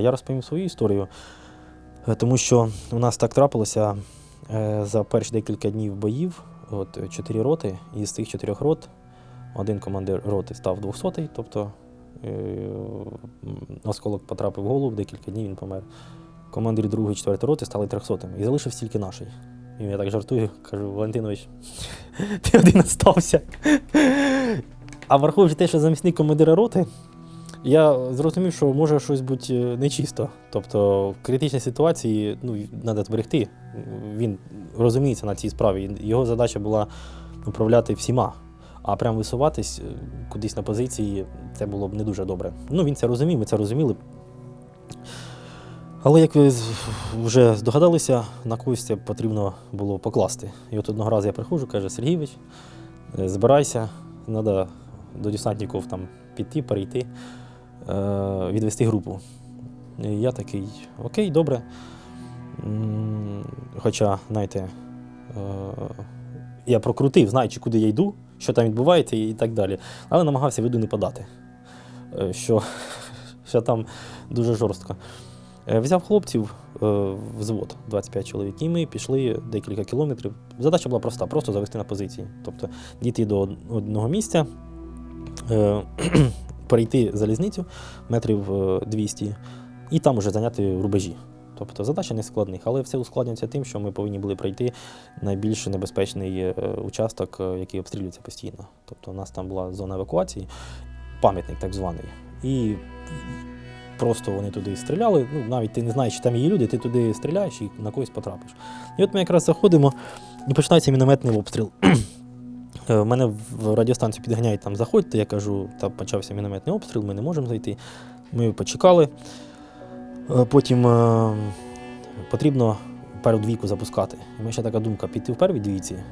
Я розповім свою історію, е, тому що у нас так трапилося е, за перші декілька днів боїв, от е, чотири роти, і з цих чотирьох рот один командир роти став 200-й, тобто осколок потрапив в голову, декілька днів він помер. Командир другої, четвертої роти стали 300-м. І залишився тільки наший. І я так жартую, кажу, Валентинович, ти один остався. А враховуючи те, що замісник командира роти, я зрозумів, що може щось бути е, нечисто. Тобто в критичній ситуації ну, треба зберегти. Він розуміється на цій справі. Його задача була управляти всіма. А прям висуватись е, кудись на позиції це було б не дуже добре. Ну, він це розумів, ми це розуміли. Але як ви вже здогадалися, на когось це потрібно було покласти. І от одного разу я приходжу, каже, Сергійович, е, збирайся, треба до десантників там піти, перейти, відвести групу. Я такий, окей, добре. Хоча, знаєте, е, я прокрутив, знаючи, куди я йду, що там відбувається і так далі. Але намагався виду не подати, е, що, що там дуже жорстко. Е, Взяв хлопців е, взвод 25 чоловік, і ми пішли декілька кілометрів. Задача була проста: просто завести на позиції. Тобто дійти до одного місця, е, перейти залізницю метрів е, 200 і там уже зайняти рубежі. Тобто задача не складних, але все ускладнюється тим, що ми повинні були пройти найбільш небезпечний е, участок, е, який обстрілюється постійно. Тобто у нас там була зона евакуації, пам'ятник так званий. І просто вони туди стріляли. Ну, навіть ти не знаєш, чи там є люди, ти туди стріляєш і на когось потрапиш. І от ми якраз заходимо і починається мінометний обстріл. Е, Мене в радіостанцію підганяють там заходьте. Я кажу, там почався мінометний обстріл, ми не можемо зайти. Ми почекали. Е, Потім е, потрібно першу двійку запускати. І мене ще така думка піти в первій двійці, е,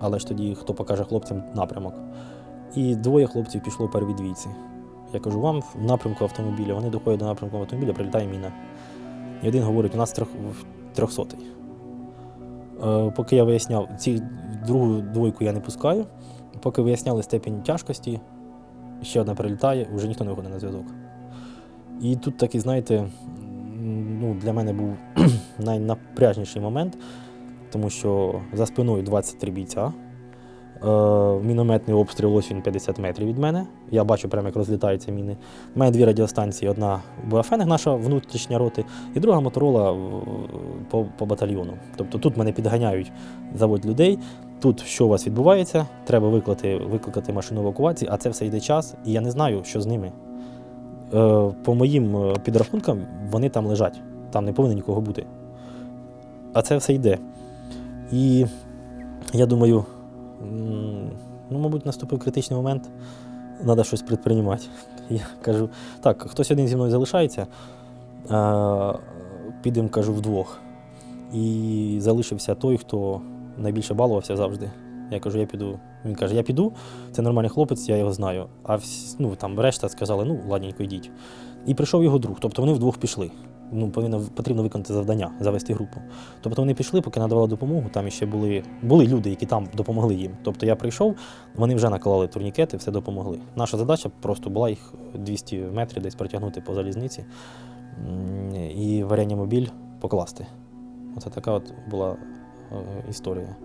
але ж тоді хто покаже хлопцям напрямок. І двоє хлопців пішло в первій двійці. Я кажу, вам в напрямку автомобіля. Вони доходять до напрямку автомобіля, прилітає міна. І один говорить, у нас трьох, трьохсотий. Е, поки я виясняв, ці другу двойку я не пускаю. Поки виясняли степень тяжкості, ще одна прилітає, вже ніхто не виходить на зв'язок. І тут такий, знаєте, ну, для мене був найнапряжніший момент, тому що за спиною 23 бійця. Е, мінометний обстріл ось він 50 метрів від мене. Я бачу прямо, як розлітаються міни. У мене дві радіостанції: одна БФН, наша внутрішня роти, і друга моторола по, по батальйону. Тобто тут мене підганяють, заводять людей. Тут що у вас відбувається, треба викликати, викликати машину евакуації, а це все йде час, і я не знаю, що з ними. Е, по моїм е, підрахункам, вони там лежать, там не повинно нікого бути. А це все йде. І я думаю, ну, мабуть, наступив критичний момент, треба щось предприймати. Я кажу, так, хтось один зі мною залишається, підемо, кажу, вдвох. І залишився той, хто найбільше балувався завжди. Я кажу, я піду. Він каже, я піду, це нормальний хлопець, я його знаю. А ну, там решта сказали, ну, ладненько, йдіть. І прийшов його друг, тобто вони вдвох пішли. Ну, повинно, потрібно виконати завдання, завести групу. Тобто вони пішли, поки надавали допомогу, там ще були, були люди, які там допомогли їм. Тобто я прийшов, вони вже наклали турнікети, все допомогли. Наша задача просто була їх 200 метрів десь протягнути по залізниці і в реанімобіль покласти. Оце така от була е, історія.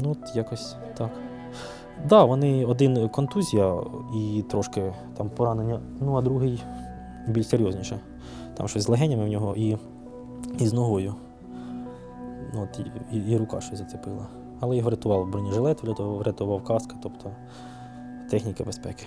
Ну, от якось так. Так, да, вони один контузія і трошки там поранення, ну а другий більш серйозніше. Там щось з легенями в нього і, і з ногою. Ну, От, і, і, і рука щось зацепила. Але його рятував бронежилет, врятував, врятував каска, тобто техніка безпеки.